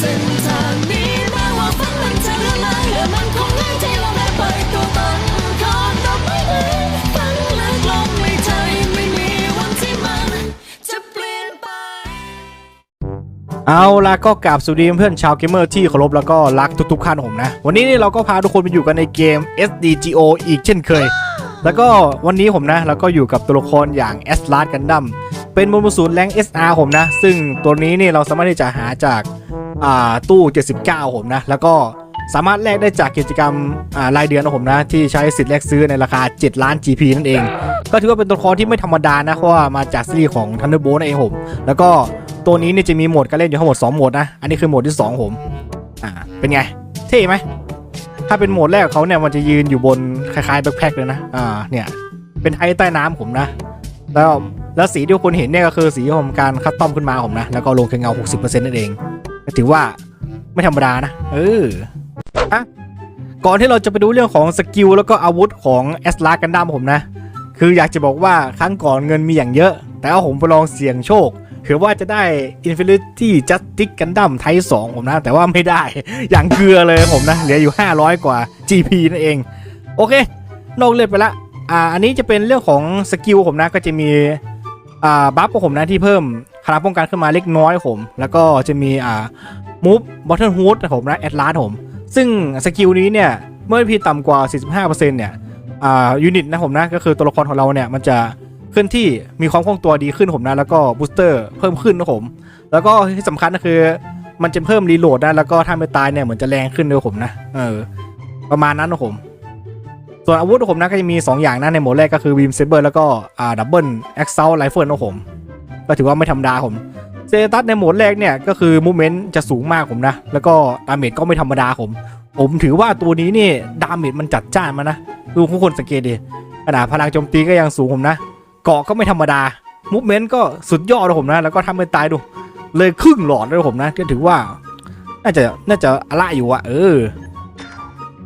เส้นทางนี้แม้ว่าฝันมันจะเละลายและมันคงง่ายที่เราได้ไปตัวตันคอนดอกไม้เองฝันลึกลงไม่ใช่ไม่มีวันที่มัน จะเปลี่ยนไป เอาล่ะก็กราบสวัสดีเพื่อนชาวเกมเมอร์ที่เคารพแล้วก็รักทุกๆท่านผมนะ วันนี้นี่เราก็พาทุกคนไปอยู่กันในเกม SDGO อีกเช่นเคย แล้วก็วันนี้ผมนะแล้วก็อยู่กับตัวละครอย่าง s l a r กันดั้มเป็นมูลสูนแรง SR ผมนะ ซึ่งตัวนี้นี่เราสามารถที่จะหาจาก ตู้ 79 ผมนะ แล้วก็สามารถแลกได้จากกิจกรรมรายเดือนของผมนะ ที่ใช้สิทธิ์แลกซื้อในราคา 7 ล้าน GP นั่นเอง ก็ถือว่าเป็นตัวละครที่ไม่ธรรมดานะ เพราะว่ามาจากซีรีส์ของ Thunderbolt นั่นเองผม แล้วก็ตัวนี้เนี่ยจะมีโหมดการเล่นอยู่ทั้งหมด 2 โหมดนะ อันนี้คือโหมดที่ 2 ผม อ่า เป็นไง เท่ไหม ถ้าเป็นโหมดแรกเขาเนี่ยมันจะยืนอยู่บนคล้ายๆแบ็คแพคเลยนะ อ่า เนี่ย เป็นไทใต้น้ำผมนะ แล้วแล้วสีที่ทุกคนเห็นเนี่ยก็คือสีของการคัสตอมขึ้นมาผมนะ แล้วก็ลงแค่เงา 60%นั่นเอง ก็ถือว่าไม่ธรรมดานะ เอออะก่อนที่เราจะไปดูเรื่องของสกิลแล้วก็อาวุธของแอสลากันดั้มผมนะ คืออยากจะบอกว่าครั้งก่อนเงินมีอย่างเยอะ แต่ว่าผมไปลองเสี่ยงโชคถือว่าจะได้ Infinity Justice Gundam ไทป์2ผมนะ แต่ว่าไม่ได้ อย่างเกลือเลยผมนะ เหลืออยู่ 500 กว่า GP นั่นเอง โอเคนอกเรื่องไปละ อ่า อันนี้จะเป็นเรื่องของสกิลผมนะ ก็จะมี อ่า บัฟของผมนะที่เพิ่ม พลังป้องกันขึ้นมาเล็กน้อยผม แล้วก็จะมีอ่ามูฟบอทเทิลฮูดผมนะแอดลาสผม ซึ่งสกิลนี้เนี่ย เมื่อพีต่ำกว่า 45%เนี่ยอ่ายูนิตนะผมนะ ก็คือตัวละครของเราเนี่ย มันจะเคลื่อนที่มีความคล่องตัวดีขึ้นผมนะ แล้วก็บูสเตอร์เพิ่มขึ้นนะผม แล้วก็ที่สำคัญก็คือมันจะเพิ่มรีโหลดนะแล้วก็ถ้าไม่ตายเนี่ยเหมือนจะแรงขึ้นด้วยผมนะเออประมาณนั้นนะผม ส่วนอาวุธผมนะก็จะมี 2 อย่างนะในโหมดแรกก็คือบีมเซเบอร์แล้วก็อ่าดับเบิลแอ็กซ์เซลไ i เฟิลนะผม ก็ถือว่าไม่ธรรมดาผมเซตัสในโหมดแรกเนี่ยก็คือมูเมนต์จะสูงมากผมนะ แล้วก็ดาเมจก็ไม่ธรรมดาผม ผมถือว่าตัวนี้นี่ดาเมจมันจัดจ้านมานะดูทุกคนสังเกตดิขนาดพลังโจมตีก็ยังสูงผมนะ เกาะก็ไม่ธรรมดามูเมนต์ก็สุดยอดเลยผมนะ แล้วก็ทำให้ตายดู เลยครึ่งหลอดเลยผมนะก็ถือว่า น่าจะน่าจะอะละอยู่อะเออ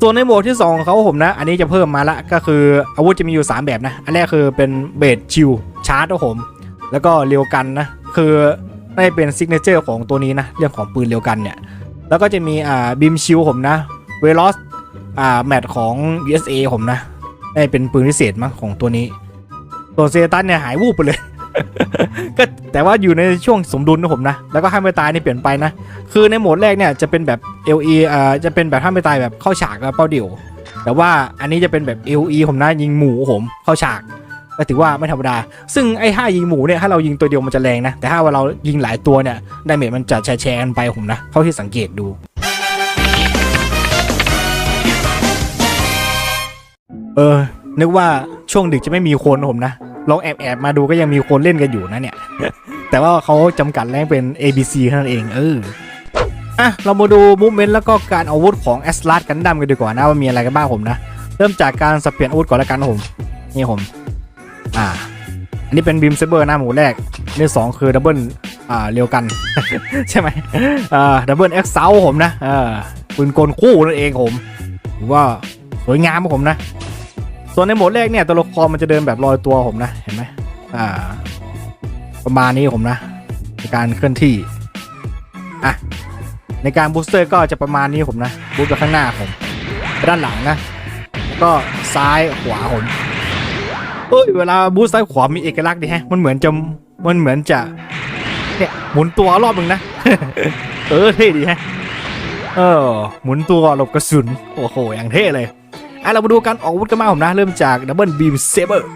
ส่วนในโหมดที่2ของเขาผมนะ อันนี้จะเพิ่มมาละก็คืออาวุธจะมีอยู่ 3 แบบนะ อันแรกคือเป็นเบสชิลชาร์จนะผม แล้วก็เรียวกันนะ คือน่าจะเป็นซิกเนเจอร์ของตัวนี้นะ เรื่องของปืนเรียวกันเนี่ย แล้วก็จะมีอ่าบิมชิลผมนะเวลอสอ่าแมทของ USA ผมนะได้เป็นปืนพิเศษมั้งของตัวนี้ ตัวเซตัสเนี่ยหายวูบไปเลย ก็แต่ว่าอยู่ในช่วงสมดุลนะผมนะ แล้วก็ห้ามไม่ตายนี่เปลี่ยนไปนะ คือในโหมดแรกเนี่ยจะเป็นแบบ LE อ่าจะเป็นแบบห้ามไม่ตายแบบเข้าฉากแล้วเป้าเดี่ยว แต่ว่าอันนี้จะเป็นแบบ LE ผมนะยิงหมูผมเข้าฉาก ก็ถือว่าไม่ธรรมดา ซึ่งไอ้ท่ายิงหมูเนี่ยถ้าเรายิงตัวเดียวมันจะแรงนะ แต่ถ้าว่าเรายิงหลายตัวเนี่ยดาเมจมันจะแชร์แชร์กันไปผมนะเท่าที่สังเกตดูเออ นึกว่าช่วงดึกจะไม่มีคนผมนะ ลองแอบแอบมาดูก็ยังมีคนเล่นกันอยู่นะเนี่ย แต่ว่าเขาจำกัดแรงเป็น ABC เท่านั้นเอง เออ อะ เรามาดูมูฟเมนต์แล้วก็การอาวุธของแอสลาดกันดั้มกันดีกว่านะ ว่ามีอะไรกันบ้างผมนะ เริ่มจากการสับเปลี่ยนอาวุธก่อนล้วกันผม นี่ผม อ่า อันนี้เป็นบีมเซเบอร์หน้าหมูแรกนี่สองคือดับเบิลอ่าเรียวกัน ใช่ไหมอ่าดับเบิลเอ็กซ์เซลผมนะอ่าปืนกลคู่นั่นเองผมถือว่าสวยงามผมนะ ส่วนในโหมดแรกเนี่ยตัวละครมันจะเดินแบบลอยตัวผมนะเห็นไหมอ่า ประมาณนี้ผมนะในการเคลื่อนที่อะในการบูสเตอร์ก็จะประมาณนี้ผมนะบูสต์ไปข้างหน้าผมด้านหลังนะแล้วก็ซ้ายขวาผม เอ้ยเวลาบูสต์ซ้ายขวามีเอกลักษณ์ดีแฮะ มันเหมือนจะมันเหมือนจะเนี่ยหมุนตัวรอบหนึ่งนะ เออเท่ดีแฮะ เออหมุนตัวหลบกระสุน โอ้โห อย่างเท่เลย อะเรามาดูการออกอาวุธกันมางผมนะ เริ่มจากดับเบิลบีมเซเบอร์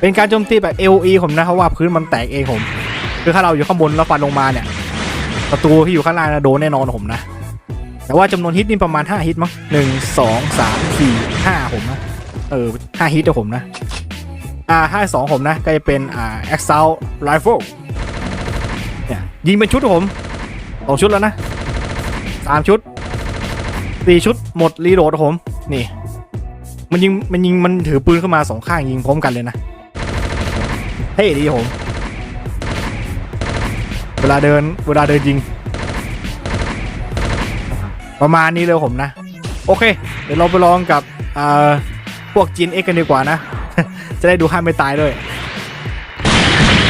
เป็นการโจมตีแบบ AOE ผมนะเพราะว่าพื้นมันแตกเองผม คือถ้าเราอยู่ข้างบนแล้วฟันลงมาเนี่ยประตูที่อยู่ข้างล่างนะโดนแน่นอนผมนะ แต่ว่าจำนวนฮิตนี่ประมาณ 5 ฮิตมั้งหนึ่งสองสามสี่ห้าผมนะ เออห้าฮิตนะผมนะ อ่าห้าสองผมนะ ก็จะเป็นอ่า Exalt Rifle เนี่ยยิงเป็นชุดครับผมสองชุดแล้วนะสามชุดสี่ชุดหมดรีโหลดผมนี่ มันยิงมันยิงมันถือปืนขึ้นมาสองข้างยิงพร้อมกันเลยนะเท่ดีผม เวลาเดินเวลาเดินยิง ประมาณนี้เลยผมนะ โอเค เดี๋ยวเราไปลองกับอ่า พวกจีนเอ็กกันดีกว่านะ จะได้ดูห้ามไม่ตายด้วย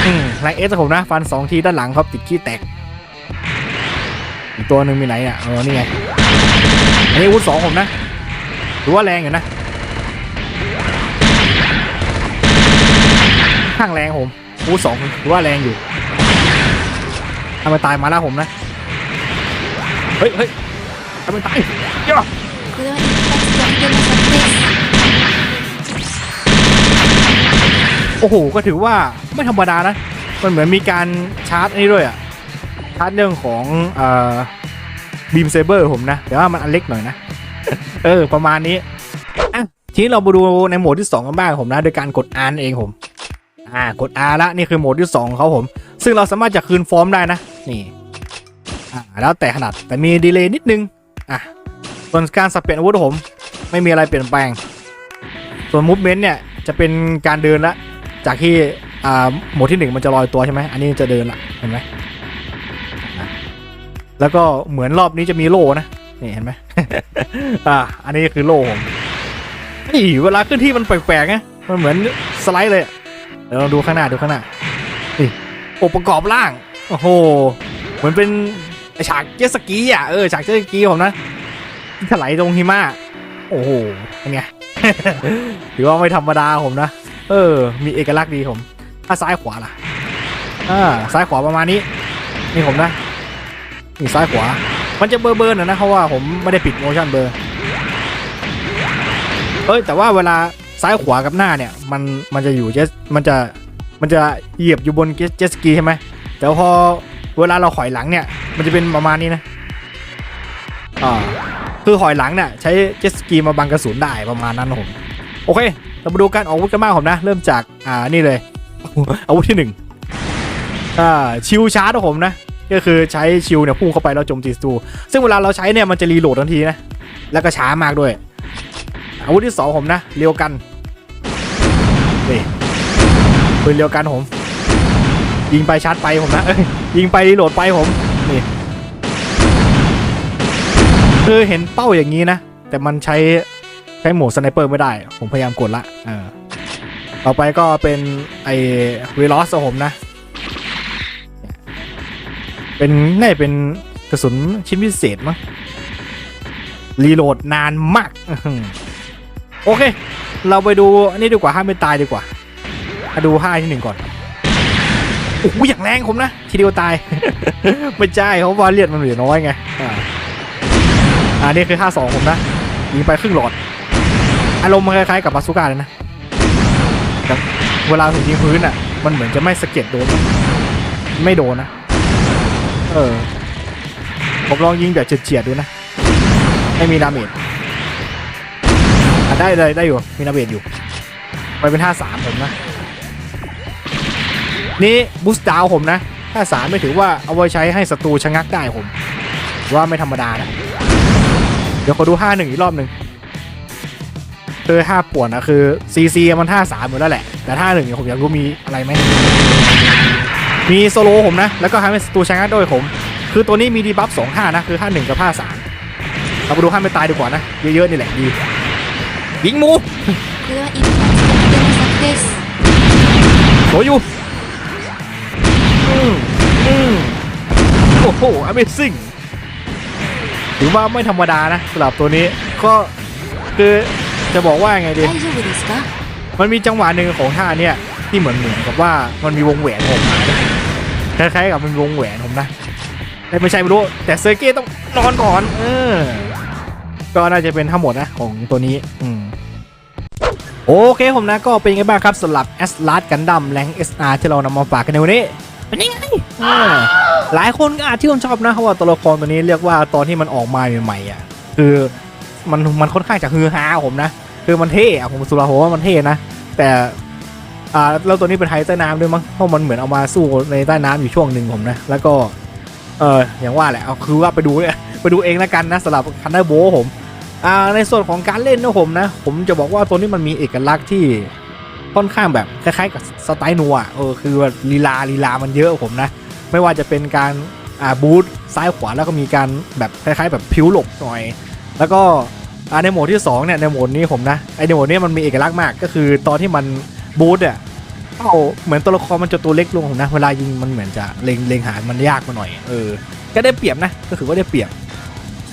อืมแรงเอสผมนะ ฟันสองทีด้านหลังครับติดขี้แตก อีกตัวหนึ่งมีไหนอะเออนี่ไง อันนี้อาวุธสองผมนะถือว่าแรงอยู่นะข้างแรงผมอาวุธสองถือว่าแรงอยู่ทำไมตายมาแล้วผมนะ เฮ้ยเฮ้ยทำไมตายเยอこ โอ้โห ก็ถือว่าไม่ธรรมดานะ มันเหมือนมีการชาร์จอันนี้ด้วยอะชาร์จเรื่องของเอ่อบีมเซเบอร์ผมนะ แต่ว่ามันอันเล็กหน่อยนะ เออ ประมาณนี้อะทีนี้เรามาดูในโหมดที่ 2 กันบ้างผมนะ โดยการกด R เองผม อ่า กด R ละนี่คือโหมดที่2ของเขาผม ซึ่งเราสามารถจะคืนฟอร์มได้นะ นี่ อ่า แล้วแต่ขนาด แต่มีดีเลย์นิดนึง อะ ส่วนการสับเปลี่ยนอาวุธผม ไม่มีอะไรเปลี่ยนแปลง ส่วนมูฟเมนต์เนี่ยจะเป็นการเดินละ จากที่โหมดที่หนึ่งมันจะลอยตัวใช่ไหมอันนี้จะเดินละเห็นไหมแล้วก็เหมือนรอบนี้จะมีโล่นะนี่เห็นไหมอ่าอันนี้คือโล่ผมนี่เวลาขึ้นที่มันแปลกๆไงมันเหมือนสไลด์เลยเดี๋ยวเราดูข้างหน้าดูข้างหน้านี่องค์ประกอบล่างโอ้โหเหมือนเป็นฉากเจสกีอะเออฉากเจสกีผมนะที่ถลายตรงหิมะโอ้โหเป็นไงถือว่าไม่ธรรมดาผมนะ เออ มีเอกลักษณ์ดีผม ถ้าซ้ายขวาล่ะอ่าซ้ายขวาประมาณนี้ นี่ผมนะนี่ซ้ายขวา มันจะเบอร์เบอร์หน่อยนะเพราะว่าผมไม่ได้ปิดโมชั่นเบอร์เอ้ยแต่ว่าเวลาซ้ายขวากับหน้าเนี่ย มันมันจะอยู่เจสมันจะมันจะเหยียบอยู่บนเจสกีใช่ไหมแต่พอเวลาเราถอยหลังเนี่ย มันจะเป็นประมาณนี้นะอ่าคือถอยหลังเนี่ยใช้เจสกีมาบังกระสุนได้ประมาณนั้นผมโอเค เรามาดูการออกอาวุธกันบ้างผมนะ เริ่มจากอ่านี่เลย อาวุธที่หนึ่งอ่าชิวชาร์จของผมนะ ก็คือใช้ชิวเนี่ยพุ่งเข้าไปแล้วโจมตีศัตรูซึ่งเวลาเราใช้เนี่ยมันจะรีโหลดทันทีนะ แล้วก็ช้ามากด้วย อาวุธที่สองผมนะเรียวกันนี่ปืนเรียวกันผมยิงไปชาร์จไปผมนะเอ้ยยิงไปรีโหลดไปผมนี่คือเห็นเป้าอย่างนี้นะ แต่มันใช้ ใช้โหมดสไนเปอร์ไม่ได้ ผมพยายามกดละเออต่อไปก็เป็นไอเวลอสผมนะ เป็นน่าเป็นกระสุนชิ้นพิเศษมั้งรีโหลดนานมาก โอเค เราไปดูอันนี้ดีกว่าห้ามไม่ตายดีกว่ามาดูห้าที่หนึ่งก่อน โอ้โหอย่างแรงผมนะ ทีเดียวตาย ไม่ใช่เพราะว่าเลือดมันเหลือน้อยไง อ่า อันนี้คือห้าสองผมนะยิงไปครึ่งหลอด อารมณ์มันคล้ายๆกับบาซูก้าเลยนะแต่เวลาถึงยิงพื้นอะ มันเหมือนจะไม่สะเก็ดโดน ไม่โดนนะ เออ ผมลองยิงแบบเฉียดๆดูนะ ไม่มีดาเมจอะได้เลยได้อยู่ มีดาเมจอยู่ ไปเป็นท่าสามผมนะ นี่บูสต์ดาวผมนะท่าสามไม่ถือว่าเอาไว้ใช้ให้ศัตรูชะงักได้ผม ว่าไม่ธรรมดานะ เดี๋ยวขอดูห้าหนึ่งอีกรอบหนึ่ง คือท่าปวดนะคือซีซีมันท่าสามอยู่แล้วแหละ แต่ท่าหนึ่งผมอยากรู้มีอะไรไหม มีโซโลผมนะ แล้วก็ทำให้ศัตรูชนะด้วยผม คือตัวนี้มีดีบัฟสองท่านะ คือท่าหนึ่งกับท่าสามเราไปดูท่าไม่ตายดีกว่านะ เยอะๆนี่แหละดียิงมูโหอยู่โอ้โห Amazing ถือว่าไม่ธรรมดานะสำหรับตัวนี้ก็คือ จะบอกว่าไงดี มันมีจังหวะหนึ่งของท่าเนี่ยที่เหมือนเหมือนกับว่ามันมีวงแหวนผมคล้ายๆกับมันวงแหวนผมนะแต่ไม่ใช่ไม่รู้ แต่เซอร์เก้ต้องนอนก่อน เออ ก็น่าจะเป็นทั้งหมดนะของตัวนี้ อืมโอเคผมนะก็เป็นไงบ้างครับสำหรับ S l a r นดำแรงเอสอาร์ที่เรานำมาฝากกันในวันนี้เป็นยังไงหลายคนก็อาจที่ผมชอบนะเพราะว่าตัวละครตัวนี้เรียกว่าตอนที่มันออกมาใหม่ๆอะคือ มันมันค่อนข้างจะฮือฮาผมนะ คือมันเท่อะผมสุราโหว่ามันเท่นะ แต่อ่าแล้วตัวนี้เป็นไทใต้น้ำด้วยมั้งเพราะมันเหมือนเอามาสู้ในใต้น้ำอยู่ช่วงหนึ่งผมนะ แล้วก็เอออย่างว่าแหละเอาคือว่าไปดูเนี่ยไปดูเองแล้วกันนะสำหรับคันเดอร์โบผมอ่าในส่วนของการเล่นนะผมนะ ผมจะบอกว่าตัวนี้มันมีเอกลักษณ์ที่ค่อนข้างแบบคล้ายๆกับสไตล์นัวเออคือลีลาลีลามันเยอะผมนะ ไม่ว่าจะเป็นการอ่าบูทซ้ายขวาแล้วก็มีการแบบคล้ายๆ แบบพิ้วหลบหน่อย แล้วก็ อ่าในโหมดที่สองเนี่ยในโหมดนี้ผมนะไอในโหมดนี้มันมีเอกลักษณ์มากก็คือตอนที่มันบูทอะเป้าเหมือนตัวละครมันจะตัวเล็กลงผมนะเวลายิงมันเหมือนจะเล็งเล็งหามันยากมาหน่อยเออก็ได้เปรียบนะก็ถือว่าได้เปรียบ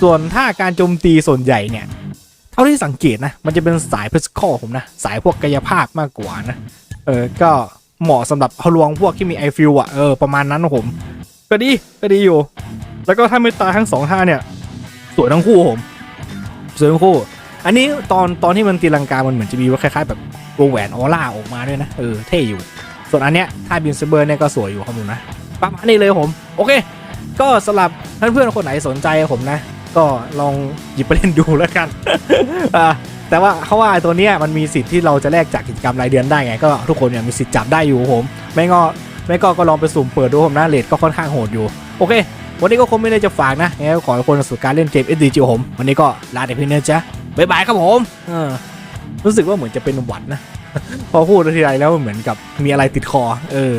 ส่วนถ้าการโจมตีส่วนใหญ่เนี่ยเท่าที่สังเกตนะมันจะเป็นสายเพสคอผมนะสายพวกกายภาพมากกว่านะเออก็เหมาะสำหรับทะลวงพวกที่มีไอฟิลอะเออประมาณนั้นผม ก็ดีก็ดีอยู่ แล้วก็ถ้าไม่ตายทั้งสองท่าเนี่ยสวยทั้งคู่ผม สวยทั้งคู่ อันนี้ตอนตอนที่มันตีลังกา มันเหมือนจะมีว่าคล้ายๆแบบวงแหวนออร่าออกมาด้วยนะ เออ เท่อยู่ ส่วนอันเนี้ยถ้าบินเซเบอร์เนี่ยก็สวยอยู่ครับผมนะ ประมาณนี้เลยผม โอเค ก็สำหรับเพื่อนๆคนไหนสนใจผมนะ ก็ลองหยิบไปเล่นดูแล้วกันอ่าแต่ว่าเขาว่าตัวเนี้ยมันมีสิทธิ์ที่เราจะแลกจากกิจกรรมรายเดือนได้ไง ก็ทุกคนเนี่ยมีสิทธิ์จับได้อยู่ผม ไม่ก็ไม่ก็ก็ลองไปสุ่มเปิดดูผมนะเลทก็ค่อนข้างโหดอยู่ โอเค วันนี้ก็คงไม่ได้จะฝากนะงั้นขอให้คนสู่การเล่นเกม SDG ผม วันนี้ก็ลาแต่เพียงเท่านี้จ้ะบ๊ายบายครับผมเออรู้สึกว่าเหมือนจะเป็นหวัดนะ พอพูดทีไรแล้วเหมือนกับมีอะไรติดคอ เออ